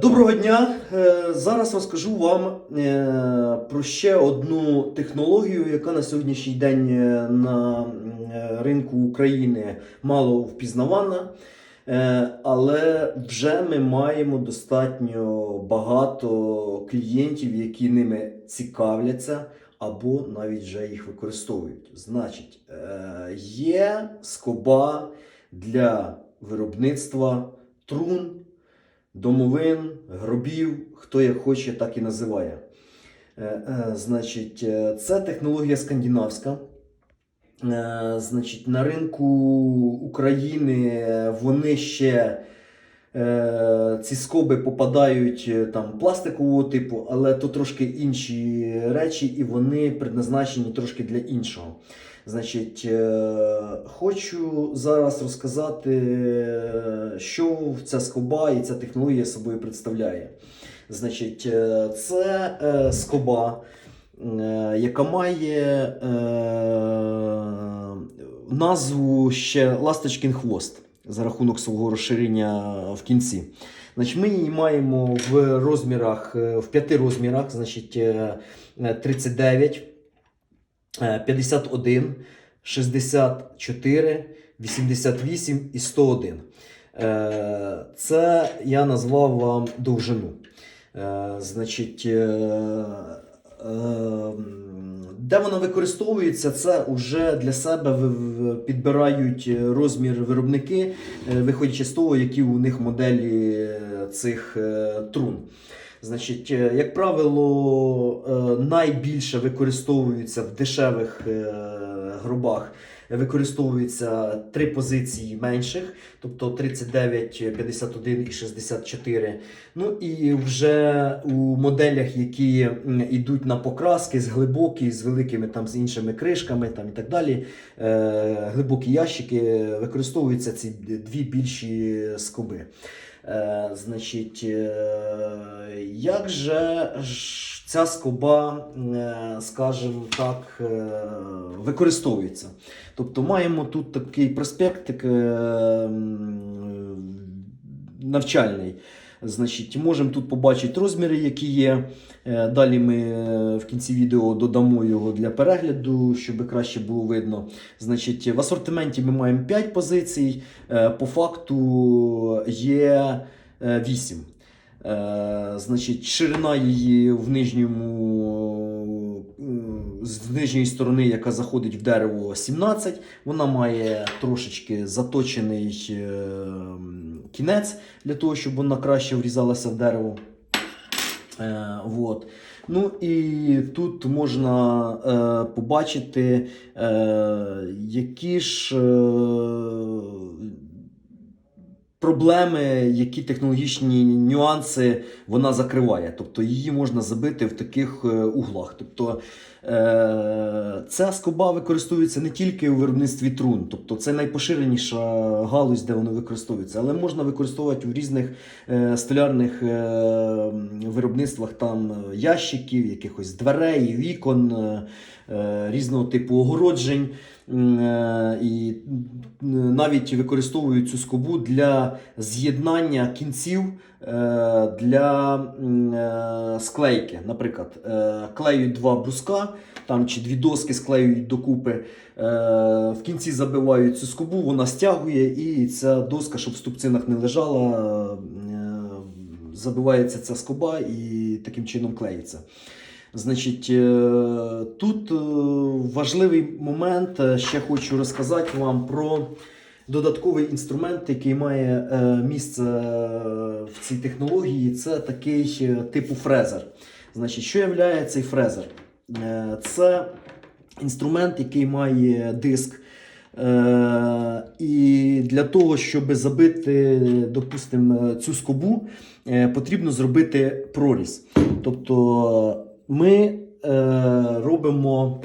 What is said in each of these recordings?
Доброго дня! Е, Зараз розкажу вам е, про ще одну технологію, яка на сьогоднішній день е, на ринку України мало впізнавана. Але вже ми маємо достатньо багато клієнтів, які ними цікавляться або навіть вже їх використовують. Значить, є скоба для виробництва трун домовин, гробів, хто як хоче, так і називає. Е, е, Значить, е, це технологія скандинавська. Значить, на ринку України вони ще ці скоби попадають там пластикового типу, але то трошки інші речі, і вони предназначені трошки для іншого. Значить, е, хочу зараз розказати, що ця скоба і ця технологія собою представляє. Значить, е, це е, скоба, яка має назву ще Ласточкін хвост за рахунок свого розширення в кінці. Значить, ми її маємо в розмірах, в п'яти розмірах, значить, е, е, 39. Е, 51, 64, 88 і 101. Е, Це я назвав вам довжину. Е, Значить, е, де вона використовується, це вже для себе підбирають розмір виробники, виходячи з того, які у них моделі цих трун. Значить, е, як правило, е, найбільше використовуються в дешевих е, гробах. Використовуються три позиції менших, тобто 39, 51 і 64. Ну і вже у моделях, які йдуть на покраски з глибокі, з великими там з іншими кришками там і так далі. Глибокі ящики використовуються ці дві більші скоби. Е, значить, е, як же ж ця скоба, е, скажімо так, е, використовується? Тобто маємо тут такий проспектик е, навчальний. Значить, можемо тут побачити розміри, які є. Е, Далі ми е, в кінці відео додамо його для перегляду, щоб краще було видно. Значить, в асортименті ми маємо 5 позицій, е, по факту є 8. Значить, ширина її в нижньому, е, з нижньої сторони, яка заходить в дерево, 17. Вона має трошечки заточений е, кінець для того, щоб вона краще врізалася в дерево. Е. Ну і тут можна е, побачити, е, які ж е, проблеми, які технологічні нюанси вона закриває. Тобто її можна забити в таких е, углах. Тобто е, ця скоба використовується не тільки у виробництві трун, тобто це найпоширеніша галузь, де воно використовується, але можна використовувати в різних е, столярних виробництвах там ящиків, якихось дверей, вікон, різного типу огороджень. І навіть використовують цю скобу для з'єднання кінців е, для е, склейки. Наприклад, е, клеють два бруска там, чи дві доски склеюють докупи. В кінці забивають цю скобу, вона стягує, і ця доска, щоб в ступцинах не лежала, забивається ця скоба і таким чином клеїться. Значить, тут важливий момент. Ще хочу розказати вам про додатковий інструмент, який має е, місце е, в цій технології. Це такий е, типу фрезер. Значить, що є цей фрезер? Це інструмент, який має диск. І для того, щоб забити, допустимо, цю скобу, потрібно зробити проріз. Тобто ми робимо,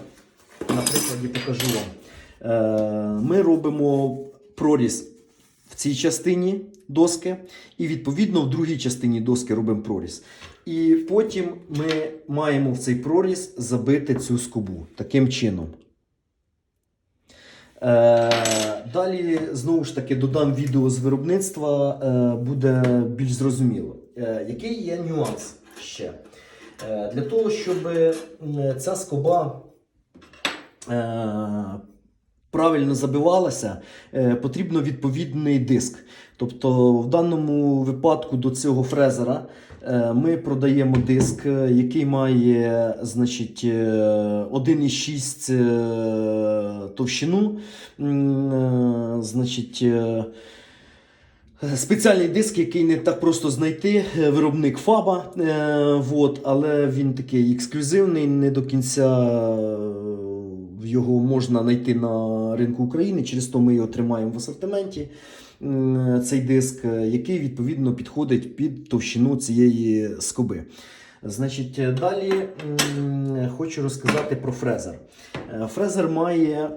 на прикладі покажу вам. Ми робимо проріз в цій частині доски, і відповідно в другій частині доски робимо проріз. І потім ми маємо в цей проріз забити цю скобу таким чином. Е, далі, знову ж таки, додам відео з виробництва, е, буде більш зрозуміло. Е, який є нюанс ще? Для того, щоб ця скоба правильно забивалася, е, потрібно відповідний диск. Тобто, в даному випадку до цього фрезера е, ми продаємо диск, е, який має значить, е, 1,6 е, товщину. Значить, Спеціальний диск, який не так просто знайти, виробник Фаба, е, вот, але він такий ексклюзивний, не до кінця його можна знайти на ринку України. Через то ми його тримаємо в асортименті. Цей диск, який відповідно підходить під товщину цієї скоби. Значить, далі хочу розказати про фрезер. Е, Фрезер має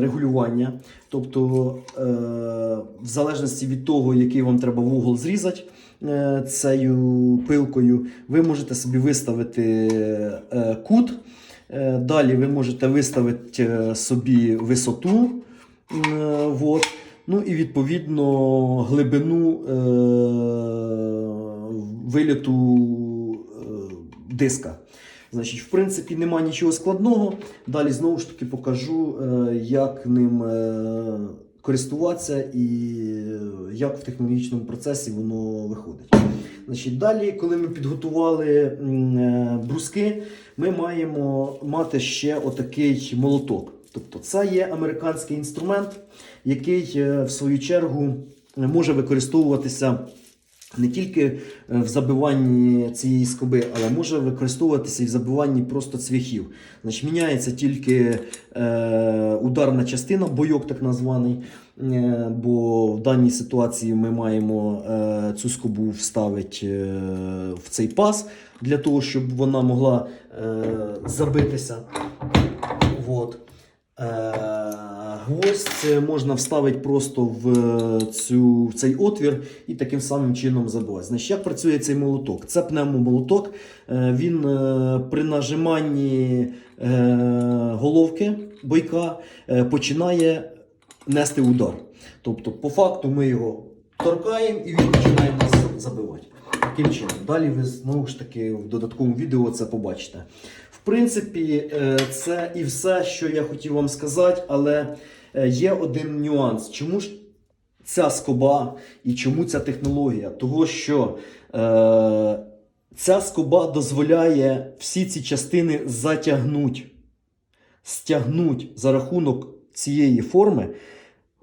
регулювання, тобто, е, в залежності від того, який вам треба вугол зрізати е, цією пилкою, ви можете собі виставити кут. Е, Далі ви можете виставити е, собі висоту. е, Вот. Ну і відповідно глибину е, виліту е, диска. Значить, в принципі, нема нічого складного. Далі знову ж таки покажу, е, як ним е, користуватися і е, як в технологічному процесі воно виходить. Значить, далі, коли ми підготували е, бруски, ми маємо мати ще отакий молоток. Тобто, це є американський інструмент, який е, в свою чергу може використовуватися не тільки е, в забиванні цієї скоби, але може використовуватися і в забиванні просто цвяхів. Значить, міняється тільки е, ударна частина, бойок так названий. Е, бо в даній ситуації ми маємо е, цю скобу вставити е, в цей паз для того, щоб вона могла е, забитися. Вот. Е, Гвоздь можна вставити просто в, цю, в цей отвір і таким самим чином забивати. Значить, як працює цей молоток? Це пневмомолоток. Е, Він е, при нажиманні е, головки бойка е, починає нести удар. Тобто, по факту ми його торкаємо і він починає нас забивати. Таким чином. Далі ви знову ж таки в додатковому відео це побачите. В принципі, е, це і все, що я хотів вам сказати, але е, є один нюанс. Чому ж ця скоба і чому ця технологія? Того, що е, ця скоба дозволяє всі ці частини затягнути, стягнуть за рахунок цієї форми.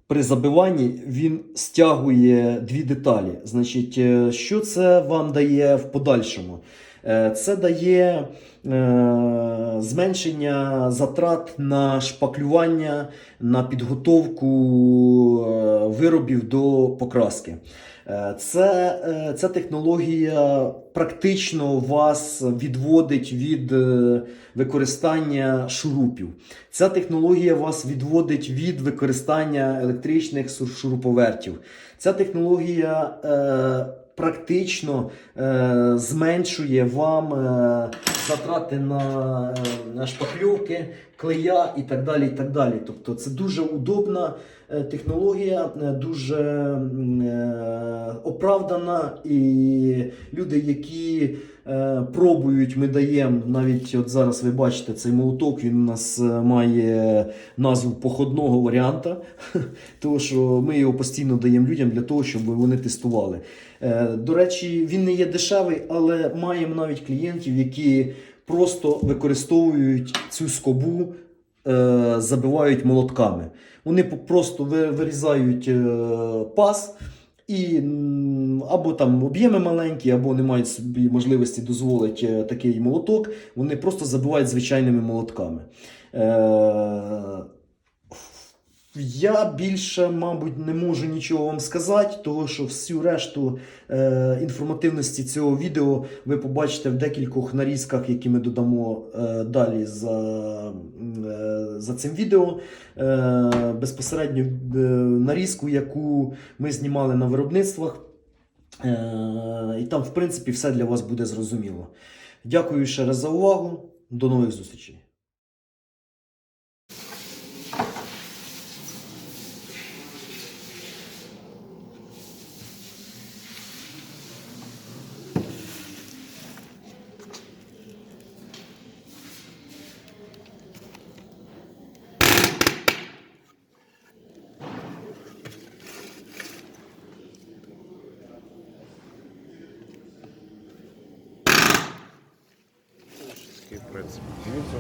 При забиванні він стягує дві деталі. Значить, е, що це вам дає в подальшому? Е, Це дає е, зменшення затрат на шпаклювання, на підготовку е, виробів до покраски. Це, ця технологія практично вас відводить від використання шурупів. Ця технологія вас відводить від використання електричних шуруповертів. Ця технологія практично е, зменшує вам е, затрати на, е, на шпакльовки, клея і так далі. і так далі. Тобто це дуже удобна технологія, е, дуже е, оправдана, і люди, які е, пробують, ми даємо навіть от зараз ви бачите цей молоток, він у нас е, має назву походного варіанта, тому що ми його постійно даємо людям для того, щоб вони тестували. Е, До речі, він не є дешевий, але маємо навіть клієнтів, які просто використовують цю скобу, е, забивають молотками. Вони просто вирізають е, паз. І або там об'єми маленькі, або не мають собі можливості дозволити е, такий молоток, вони просто забивають звичайними молотками. Е, я більше, мабуть, не можу нічого вам сказати, тому що всю решту е, інформативності цього відео ви побачите в декількох нарізках, які ми додамо е, далі за, за цим відео. Е, безпосередньо е, нарізку, яку ми знімали на виробництвах. Е, і там, в принципі, все для вас буде зрозуміло. Дякую ще раз за увагу. До нових зустрічей. Такий принципі. Дивіться,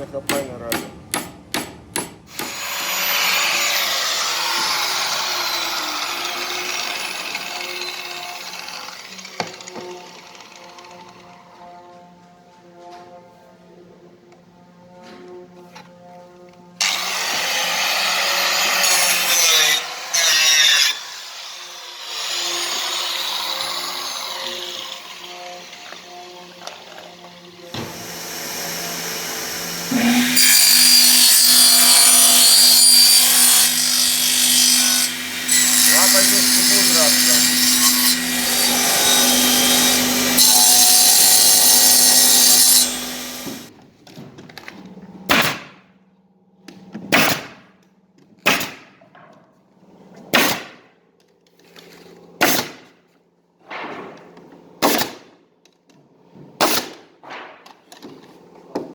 не хапай наразі.